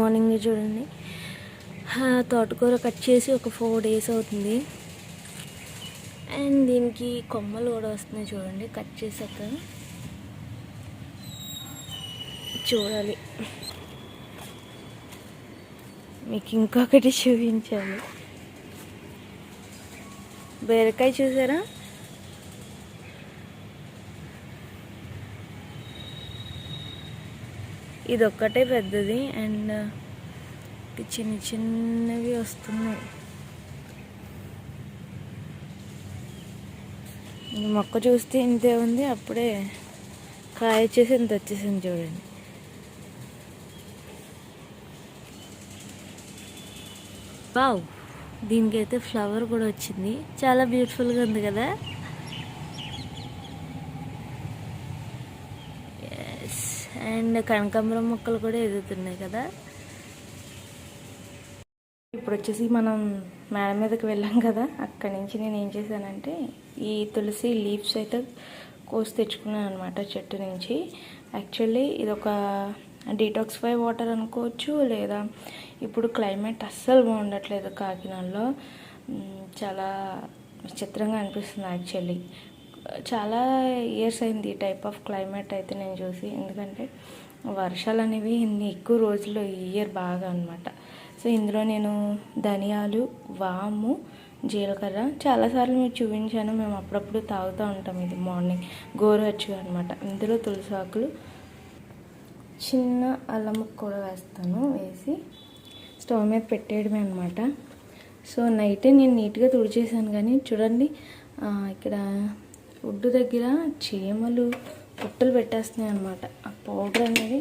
Morning morning చూడండి తోటకూర cut చేసి ఒక ఫోర్ డేస్ అవుతుంది. అండ్ దీనికి కొమ్మలు కూడా వస్తున్నాయి చూడండి కట్ చేశాక చూడాలి. మీకు ఇంకొకటి చూపించాలి. బీరకాయ చూసారా? ఇది ఒక్కటే పెద్దది అండ్ uh, చిన్న చిన్నవి వస్తున్నాయి. మొక్క చూస్తే ఇంతే ఉంది అప్పుడే కాయ వచ్చేసి ఇంత వచ్చేసింది చూడండి. వావ్! దీనికైతే ఫ్లవర్ కూడా వచ్చింది. చాలా బ్యూటిఫుల్గా ఉంది కదా? అండ్ కనకాంబరం మొక్కలు కూడా ఎదుగుతున్నాయి కదా. ఇప్పుడు వచ్చేసి మనం మేడ మీదకి వెళ్ళాం కదా. అక్కడి నుంచి నేను ఏం చేశానంటే ఈ తులసి లీవ్స్ అయితే కోసి తెచ్చుకున్నాను అనమాట చెట్టు నుంచి. యాక్చువల్లీ ఇది ఒక డీటాక్సిఫై వాటర్ అనుకోవచ్చు లేదా ఇప్పుడు క్లైమేట్ అస్సలు బాగుండట్లేదు కాకినాడలో. చాలా విచిత్రంగా అనిపిస్తుంది యాక్చువల్లీ. చాలా ఇయర్స్ అయింది ఈ టైప్ ఆఫ్ క్లైమేట్ అయితే నేను చూసి. ఎందుకంటే వర్షాలు అనేవి ఇన్ని ఎక్కువ రోజులు ఈ ఇయర్ బాగా అనమాట సో ఇందులో నేను ధనియాలు వాము జీలకర్ర చాలాసార్లు మీకు చూపించాను. మేము అప్పుడప్పుడు తాగుతూ ఉంటాం ఇది మార్నింగ్ గోరువెచ్చగా అనమాట ఇందులో తులసి ఆకులు చిన్న అల్లం ముక్క కూడా వేస్తాను వేసి స్టవ్ మీద పెట్టేయడమే అనమాట సో నైటే నేను నీట్గా తుడిచేసాను కానీ చూడండి ఇక్కడ ఒడ్డు దగ్గర చీమలు పుట్టలు పెట్టేస్తున్నాయి అనమాట ఆ పౌడర్ అనేది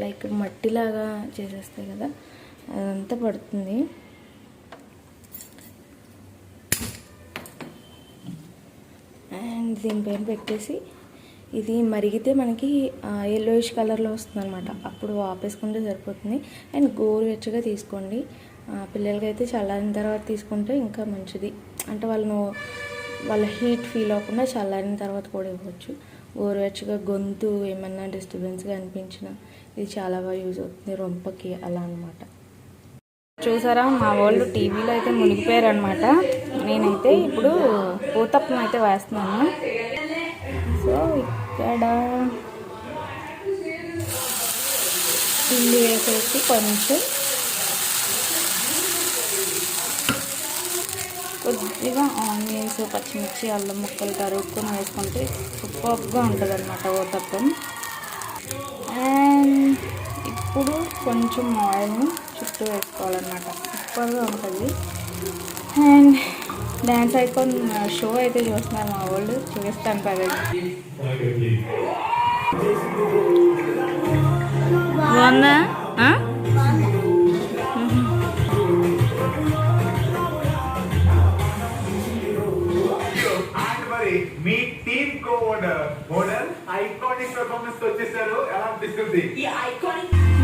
లైక్ మట్టిలాగా చేసేస్తాయి కదా అదంతా పడుతుంది. అండ్ దీనిపైన పెట్టేసి ఇది మరిగితే మనకి ఎల్లోయిష్ కలర్లో వస్తుంది అనమాట అప్పుడు ఆపేసుకుంటే సరిపోతుంది. అండ్ గోరువెచ్చగా తీసుకోండి. పిల్లలకైతే చల్లారిన తర్వాత తీసుకుంటే ఇంకా మంచిది. అంటే వాళ్ళను వాళ్ళ హీట్ ఫీల్ అవ్వకుండా చల్లారిన తర్వాత కూడా ఇవ్వచ్చు. గోరువెచ్చగా గొంతు ఏమన్నా డిస్టర్బెన్స్గా అనిపించినా ఇది చాలా బాగా యూజ్ అవుతుంది. రొంపకి అలా అనమాట చూసారా? మా వాళ్ళు టీవీలో అయితే మునిగిపోయారు అనమాట నేనైతే ఇప్పుడు పూతప్పం అయితే వేస్తున్నాను. సో ఇక్కడ పిండి వేసేసి కొంచెం కొద్దిగా ఆనియన్స్ పచ్చిమిర్చి అల్లం ముక్కలు తరుక్కొని వేసుకుంటే సూపర్గా ఉంటుంది అనమాట ఓతప్పం అండ్ ఇప్పుడు కొంచెం ఆయిల్ను చుట్టూ వేసుకోవాలన్నమాట. సూపర్గా ఉంటుంది. అండ్ డ్యాన్స్ ఐకాన్ షో అయితే చూస్తున్నారు మా వాళ్ళు. చూపిస్తాను పదండి. బాగుందా?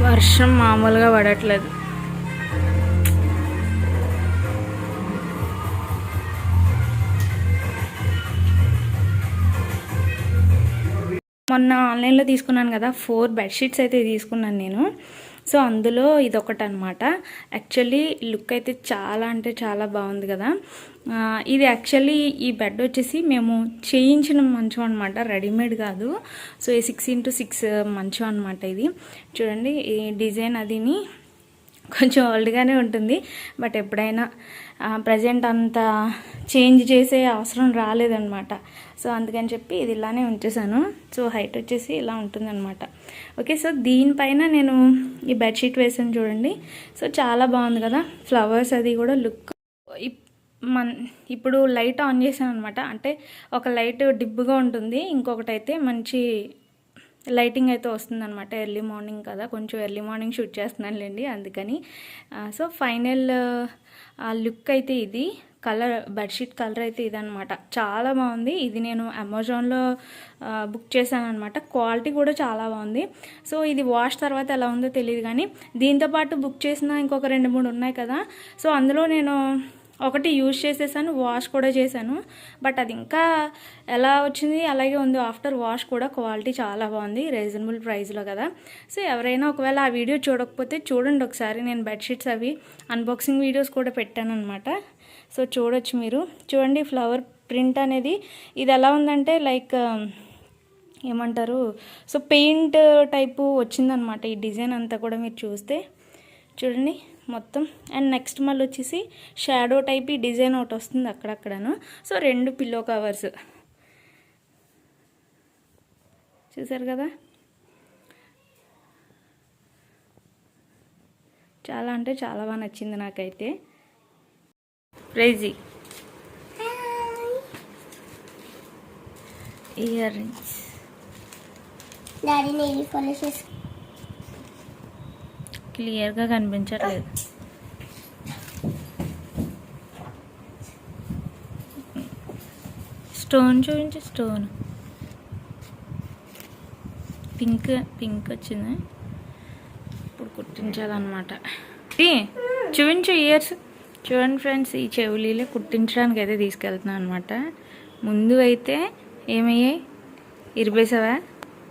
వర్షం మామూలుగా పడట్లేదు. మొన్న ఆన్లైన్లో తీసుకున్నాను కదా ఫోర్ బెడ్షీట్స్ అయితే తీసుకున్నాను నేను. సో అందులో ఇదొకటి అనమాట యాక్చువల్లీ లుక్ అయితే చాలా అంటే చాలా బాగుంది కదా. ఇది యాక్చువల్లీ ఈ బెడ్ వచ్చేసి మేము చేయించిన మంచం అనమాట. రెడీమేడ్ కాదు. సో ఈ సిక్స్ ఇంటూ సిక్స్ మంచం అనమాట ఇది. చూడండి ఈ డిజైన్ అదిని కొంచెం ఓల్డ్గానే ఉంటుంది. బట్ ఎప్పుడైనా ప్రజెంట్ అంత చేంజ్ చేసే అవసరం రాలేదన్నమాట. సో అందుకని చెప్పి ఇది ఇలానే ఉంచేసాను. సో హైట్ వచ్చేసి ఇలా ఉంటుందన్నమాట. ఓకే సో దీనిపైన నేను ఈ బెడ్షీట్ వేసాను చూడండి. సో చాలా బాగుంది కదా? ఫ్లవర్స్ అది కూడా లుక్ మన్ ఇప్పుడు లైట్ ఆన్ చేశాను అనమాట అంటే ఒక లైట్ డిబ్బుగా ఉంటుంది. ఇంకొకటి అయితే మంచి లైటింగ్ అయితే వస్తుంది అనమాట ఎర్లీ మార్నింగ్ కదా. కొంచెం ఎర్లీ మార్నింగ్ షూట్ చేస్తున్నానులేండి అందుకని. సో ఫైనల్ ఆ లుక్ అయితే ఇది. కలర్ బెడ్షీట్ కలర్ అయితే ఇదనమాట చాలా బాగుంది. ఇది నేను అమెజాన్లో బుక్ చేశాను అనమాట క్వాలిటీ కూడా చాలా బాగుంది. సో ఇది వాష్ తర్వాత ఎలా ఉందో తెలియదు కానీ దీంతో పాటు బుక్ చేసిన ఇంకొక రెండు మూడు ఉన్నాయి కదా. సో అందులో నేను ఒకటి యూజ్ చేసేసాను వాష్ కూడా చేశాను. బట్ అది ఇంకా ఎలా వచ్చింది? అలాగే ఉంది. ఆఫ్టర్ వాష్ కూడా క్వాలిటీ చాలా బాగుంది రీజనబుల్ ప్రైస్లో కదా. సో ఎవరైనా ఒకవేళ ఆ వీడియో చూడకపోతే చూడండి ఒకసారి. నేను బెడ్షీట్స్ అవి అన్బాక్సింగ్ వీడియోస్ కూడా పెట్టాను అనమాట సో చూడొచ్చు మీరు. చూడండి ఫ్లవర్ ప్రింట్ అనేది ఇది ఎలా ఉందంటే లైక్ ఏమంటారు? సో పెయింట్ టైపు వచ్చిందనమాట ఈ డిజైన్ అంతా కూడా మీరు చూస్తే. చూడండి. మొత్తం. అండ్ నెక్స్ట్ మళ్ళీ వచ్చేసి షాడో టైప్ ఈ డిజైన్ ఒకటి వస్తుంది అక్కడక్కడను. సో రెండు పిల్లో కవర్స్ చూసారు కదా? చాలా అంటే చాలా బాగా నచ్చింది నాకైతే. ప్రైజీ ఇయర్ రింగ్స్ డాడీ నెయిల్ పాలిష్ క్లియర్గా కనిపించట్లేదు. స్టోన్ చూపించి స్టోన్. పింక్ పింక్ వచ్చింది. ఇప్పుడు కుట్టించాలన్నమాట. చూపించు ఇయర్స్. చూడండి ఫ్రెండ్స్ ఈ చెవులీలే కుట్టించడానికి అయితే తీసుకెళ్తున్నాను అనమాట ముందు అయితే ఏమయ్యాయి ఇరిపేసావా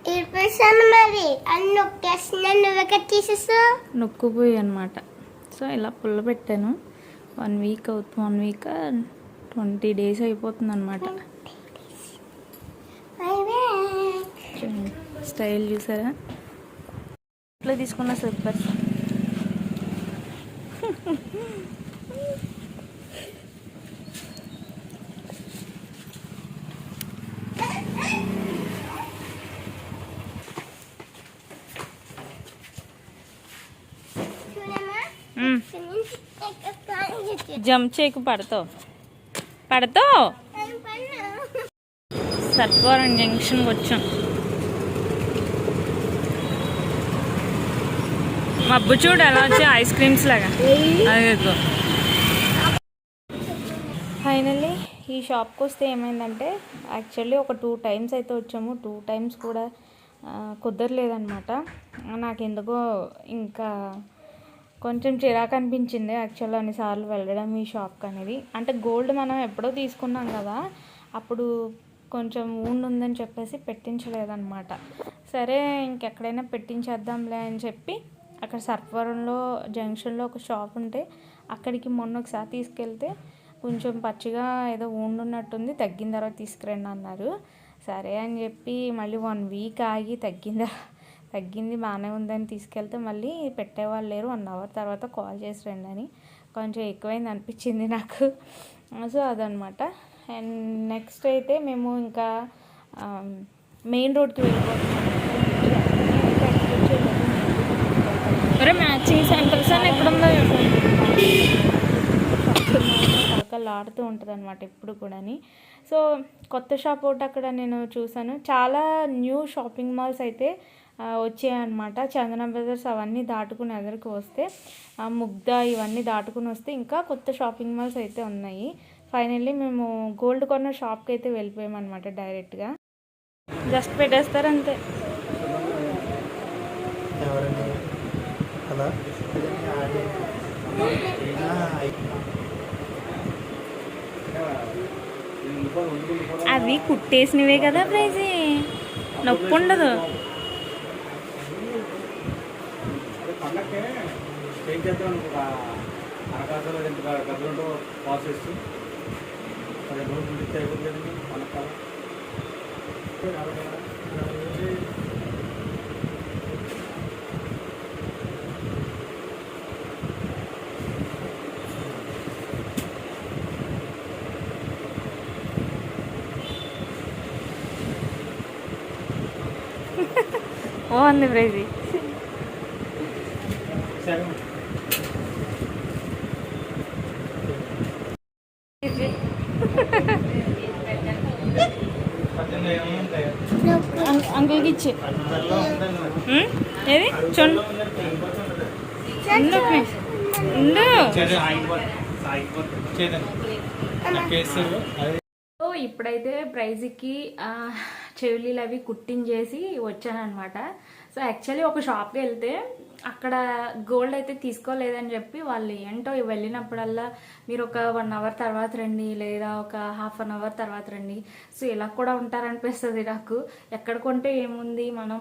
ఇరిపేసాను మరి. అన్ని నొక్కేస్తున్నాను నువ్వు ఎక్కడ తీసేస్తావు నొక్కుపోయి అనమాట సో ఇలా పుల్ల పెట్టాను. వన్ వీక్ అవుతుంది వన్ వీక్ ట్వంటీ డేస్ అయిపోతుంది అనమాట స్టైల్ చూసారా? ఇట్లా తీసుకున్న స్లిప్పర్స్. జంప్ చేయకు పడతావు. పడతావు? సత్వరం జంక్షన్కి వచ్చాం. మబ్బు చూడు ఎలా వచ్చాయి ఐస్ క్రీమ్స్ లాగా. అదేదో ఫైనల్లీ ఈ షాప్కి వస్తే ఏమైందంటే యాక్చువల్లీ ఒక టూ టైమ్స్ అయితే వచ్చాము. టూ టైమ్స్ కూడా కుదరలేదనమాట కుదరలేదన్నమాట. నాకు ఎందుకో ఇంకా కొంచెం చిరాకు అనిపించింది యాక్చువల్ అన్నిసార్లు వెళ్ళడం ఈ షాప్కి అనేది. అంటే గోల్డ్ మనం ఎప్పుడో తీసుకున్నాం కదా అప్పుడు కొంచెం ఊండ్ ఉందని చెప్పేసి పెట్టించలేదన్నమాట. సరే ఇంకెక్కడైనా పెట్టించేద్దాంలే అని చెప్పి అక్కడ సర్పవరంలో జంక్షన్లో ఒక షాప్ ఉంటే అక్కడికి మొన్న ఒకసారి తీసుకెళ్తే కొంచెం పచ్చిగా ఏదో ఉండున్నట్టుంది ఉన్నట్టుంది తగ్గిన తర్వాత తీసుకురండి అన్నారు. సరే అని చెప్పి మళ్ళీ వన్ వీక్ ఆగి తగ్గిందా తగ్గింది బాగానే ఉందని తీసుకెళ్తే మళ్ళీ పెట్టేవాళ్ళు లేరు. వన్ అవర్ తర్వాత కాల్ చేసి రండి అని కొంచెం ఎక్కువైంది అనిపించింది నాకు. సో అదనమాట. అండ్ నెక్స్ట్ అయితే మేము ఇంకా మెయిన్ రోడ్కి వెళ్ళిపోతున్నాం. మ్యాచింగ్ సెంటర్స్ అని ఎప్పుడుందో కలకలాడుతూ ఉంటుంది అనమాట ఎప్పుడు కూడాని. సో కొత్త షాప్ ఒకటి అక్కడ నేను చూసాను చాలా న్యూ షాపింగ్ మాల్స్ అయితే వచ్చాయన్నమాట. చందన బ్రదర్స్ అవన్నీ దాటుకుని ఎదురుకు వస్తే ముగ్ధ ఇవన్నీ దాటుకుని వస్తే ఇంకా కొత్త షాపింగ్ మాల్స్ అయితే ఉన్నాయి. ఫైనల్లీ మేము గోల్డ్ కొన్న షాప్కి అయితే వెళ్ళిపోయామన్నమాట డైరెక్ట్గా జస్ట్ పెట్టేస్తారు అంతే అవి కుట్టేసినవే కదా ప్రైజ్. నొప్పి ఉండదు అంటే ఏం చేద్దాం ఒక అరకాసలో ఎంత గదులుంటో పాస్ చేస్తూ. పదిహేను రోజులు ఇస్తే అయిపోతుంది పండగ బాగుంది ప్రైజీ. ఆగిపోతుంది చేదండి నాకు వేస్తారు అది సో ఇప్పుడైతే ప్రైజ్కి చెవులీలు అవి కుట్టించేసి వచ్చానమాట సో యాక్చువల్లీ ఒక షాప్కి వెళ్తే అక్కడ గోల్డ్ అయితే తీసుకోలేదని చెప్పి వాళ్ళు ఏంటో వెళ్ళినప్పుడల్లా మీరు ఒక వన్ అవర్ తర్వాత రండి లేదా ఒక హాఫ్ అన్ అవర్ తర్వాత రండి. సో ఇలా కూడా ఉంటారనిపిస్తుంది నాకు. ఎక్కడ కొంటే ఏముంది మనం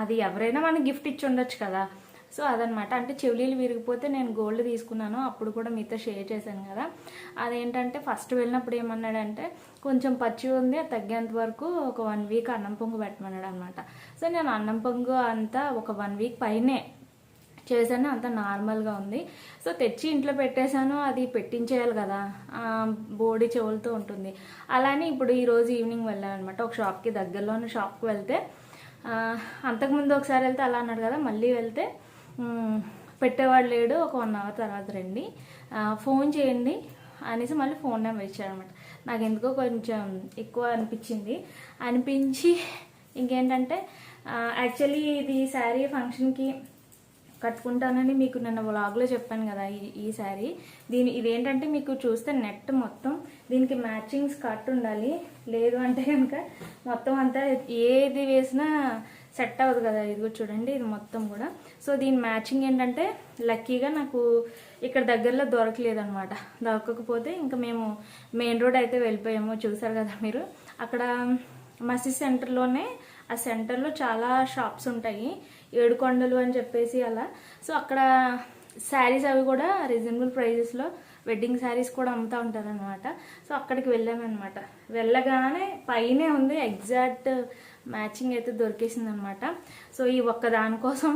అది ఎవరైనా మనకి గిఫ్ట్ ఇచ్చి ఉండొచ్చు కదా. సో అదనమాట. అంటే చెవులీలు విరిగిపోతే నేను గోల్డ్ తీసుకున్నాను. అప్పుడు కూడా మీతో షేర్ చేశాను కదా. అదేంటంటే ఫస్ట్ వెళ్ళినప్పుడు ఏమన్నాడంటే కొంచెం పచ్చి ఉంది అది తగ్గేంత వరకు ఒక వన్ వీక్ అన్నం పొంగు పెట్టమన్నాడు అనమాట సో నేను అన్నం పొంగు అంతా ఒక వన్ వీక్ పైనే చేశాను. అంత నార్మల్గా ఉంది. సో తెచ్చి ఇంట్లో పెట్టేశాను. అది పెట్టించేయాలి కదా. బోడి చెవులతో ఉంటుంది. అలానే ఇప్పుడు ఈరోజు ఈవినింగ్ వెళ్ళాను అనమాట ఒక షాప్కి దగ్గరలో ఉన్న షాప్కి వెళ్తే అంతకుముందు ఒకసారి వెళ్తే అలా అన్నాడు కదా. మళ్ళీ వెళ్తే పెట్టేవాడు లేడు. ఒక వన్ అవర్ తర్వాత రండి. ఫోన్ చేయండి అనేసి మళ్ళీ ఫోన్ నెంబర్ ఇచ్చారనమాట నాకు ఎందుకో కొంచెం ఎక్కువ అనిపించింది. అనిపించి ఇంకేంటంటే యాక్చువల్లీ ఇది శారీ ఫంక్షన్కి కట్టుకుంటానని మీకు నిన్న వ్లాగ్లో చెప్పాను కదా ఈ ఈ శారీ. దీని ఇదేంటంటే మీకు చూస్తే నెట్ మొత్తం దీనికి మ్యాచింగ్స్ కట్ ఉండాలి. లేదు అంటే కనుక మొత్తం అంతా ఏది వేసినా సెట్ అవ్వదు కదా ఇదిగో చూడండి ఇది మొత్తం కూడా. సో దీని మ్యాచింగ్ ఏంటంటే లక్కీగా నాకు ఇక్కడ దగ్గరలో దొరకలేదనమాట దొరకకపోతే ఇంకా మేము మెయిన్ రోడ్ అయితే వెళ్ళిపోయాము చూసారు కదా మీరు. అక్కడ మసీద్ సెంటర్లోనే ఆ సెంటర్లో చాలా షాప్స్ ఉంటాయి ఏడుకొండలు అని చెప్పేసి అలా. సో అక్కడ శారీస్ అవి కూడా రీజనబుల్ ప్రైజెస్లో వెడ్డింగ్ శారీస్ కూడా అమ్ముతూ ఉంటారనమాట సో అక్కడికి వెళ్ళామన్నమాట. వెళ్ళగానే పైనే ఉంది ఎగ్జాక్ట్ మ్యాచింగ్ అయితే దొరికేసింది అనమాట సో ఈ ఒక్క దానికోసం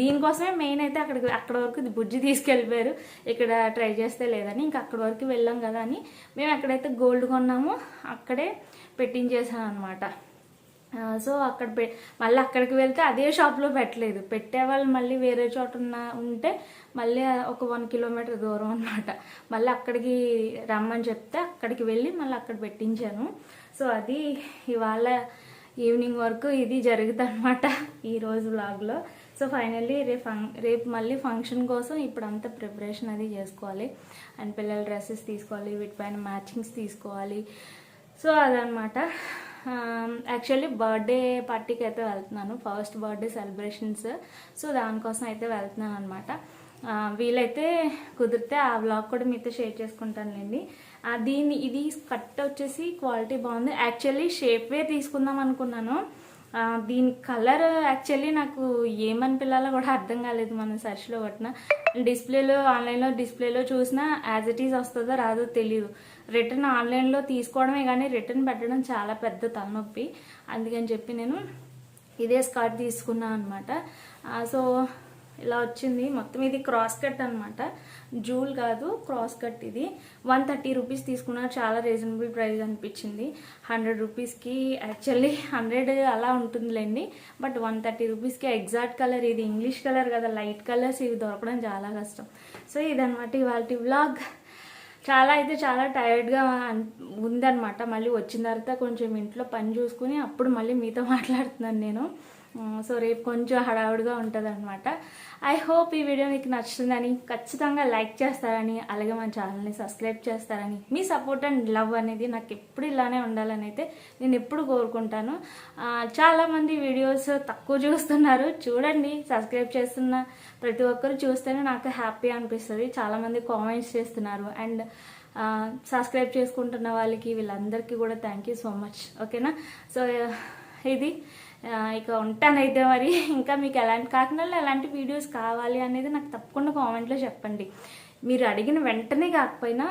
దీనికోసమే మెయిన్ అయితే అక్కడికి అక్కడ వరకు బుజ్జి తీసుకెళ్ళిపోయారు. ఇక్కడ ట్రై చేస్తే లేదని ఇంకా అక్కడ వరకు వెళ్ళాం కదా అని. మేము ఎక్కడైతే గోల్డ్ కొన్నామో అక్కడే పెట్టించేసాం అనమాట సో అక్కడ పె మళ్ళీ అక్కడికి వెళ్తే అదే షాప్లో పెట్టలేదు. పెట్టేవాళ్ళు మళ్ళీ వేరే చోట ఉన్న ఉంటే మళ్ళీ ఒక వన్ కిలోమీటర్ దూరం అనమాట. మళ్ళీ అక్కడికి రమ్మని చెప్తే అక్కడికి వెళ్ళి మళ్ళీ అక్కడ పెట్టించాను. సో అది ఇవాళ ఈవినింగ్ వరకు ఇది జరుగుతుంది అనమాట ఈరోజు వ్లాగ్లో సో ఫైనల్లీ రేపు ఫం రేపు మళ్ళీ ఫంక్షన్ కోసం ఇప్పుడు అంతా ప్రిపరేషన్ అది చేసుకోవాలి. అండ్ పిల్లల డ్రెస్సెస్ తీసుకోవాలి వీటిపైన మ్యాచింగ్స్ తీసుకోవాలి. సో అదనమాట యాక్చువల్లీ బర్త్డే పార్టీకి అయితే వెళ్తున్నాను. First birthday celebrations. సో దానికోసం అయితే వెళ్తున్నాను అనమాట వీలైతే కుదిరితే ఆ వ్లాగ్ కూడా మీతో షేర్ చేసుకుంటానులేండి. దీన్ని ఇది కట్ వచ్చేసి క్వాలిటీ బాగుంది. యాక్చువల్లీ షేప్ వే తీసుకుందాం అనుకున్నాను. దీని కలర్ యాక్చువల్లీ నాకు ఏమని పిల్లాలో కూడా అర్థం కాలేదు మనం సెర్చ్లో కొట్టిన. డిస్ప్లేలో ఆన్లైన్లో డిస్ప్లేలో చూసినా యాజ్ ఇట్ ఈజ్ వస్తుందో రాదో తెలియదు రిటర్న్ ఆన్లైన్లో తీసుకోవడమే కానీ రిటర్న్ పెట్టడం చాలా పెద్ద తలనొప్పి. అందుకని చెప్పి నేను ఇదే స్కర్ట్ తీసుకున్నాను అనమాట సో ఇలా వచ్చింది. మొత్తం ఇది క్రాస్ కట్ అనమాట జూల్ కాదు క్రాస్ కట్ ఇది. వన్ థర్టీ రూపీస్ తీసుకున్నా చాలా రీజనబుల్ ప్రైస్ అనిపించింది. హండ్రెడ్ రూపీస్కి యాక్చువల్లీ హండ్రెడ్ అలా ఉంటుందిలేండి. బట్ వన్ థర్టీ రూపీస్కి ఎగ్జాక్ట్ కలర్ ఇది ఇంగ్లీష్ కలర్ కదా లైట్ కలర్స్ ఇవి దొరకడం చాలా కష్టం. సో ఇదనమాట ఇవాళ వ్లాగ్. చాలా అయితే చాలా టైర్డ్గా ఉందనమాట మళ్ళీ వచ్చిన తర్వాత కొంచెం ఇంట్లో పని చూసుకుని అప్పుడు మళ్ళీ మీతో మాట్లాడుతున్నాను నేను. సో రేపు కొంచెం హడావుడిగా ఉంటుంది అనమాట ఐ హోప్ ఈ వీడియో మీకు నచ్చుతుందని ఖచ్చితంగా లైక్ చేస్తారని అలాగే మన ఛానల్ని సబ్స్క్రైబ్ చేస్తారని మీ సపోర్ట్ అండ్ లవ్ అనేది నాకు ఎప్పుడు ఇలానే ఉండాలని అయితే నేను ఎప్పుడు కోరుకుంటాను. చాలామంది వీడియోస్ తక్కువ చూస్తున్నారు. చూడండి సబ్స్క్రైబ్ చేస్తున్న ప్రతి ఒక్కరు చూస్తేనే నాకు హ్యాపీ అనిపిస్తుంది. చాలామంది కామెంట్స్ చేస్తున్నారు. అండ్ సబ్స్క్రైబ్ చేసుకుంటున్న వాళ్ళకి వీళ్ళందరికీ కూడా థ్యాంక్ యూ సో మచ్ ఓకేనా సో ఇది. ఇక ఉంటానైతే మరి. ఇంకా మీకు ఎలాంటి కాకినాడలో ఎలాంటి వీడియోస్ కావాలి అనేది నాకు తప్పకుండా కామెంట్లో చెప్పండి. మీరు అడిగిన వెంటనే కాకపోయినా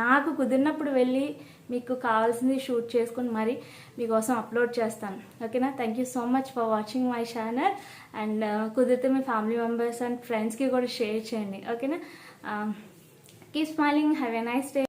నాకు కుదిరినప్పుడు వెళ్ళి మీకు కావాల్సింది షూట్ చేసుకుని మరి మీకోసం అప్లోడ్ చేస్తాను. ఓకేనా thank you so much for watching my channel and కుదిరితే మీ ఫ్యామిలీ మెంబర్స్ అండ్ ఫ్రెండ్స్కి కూడా షేర్ చేయండి. ఓకేనా keep smiling have a nice day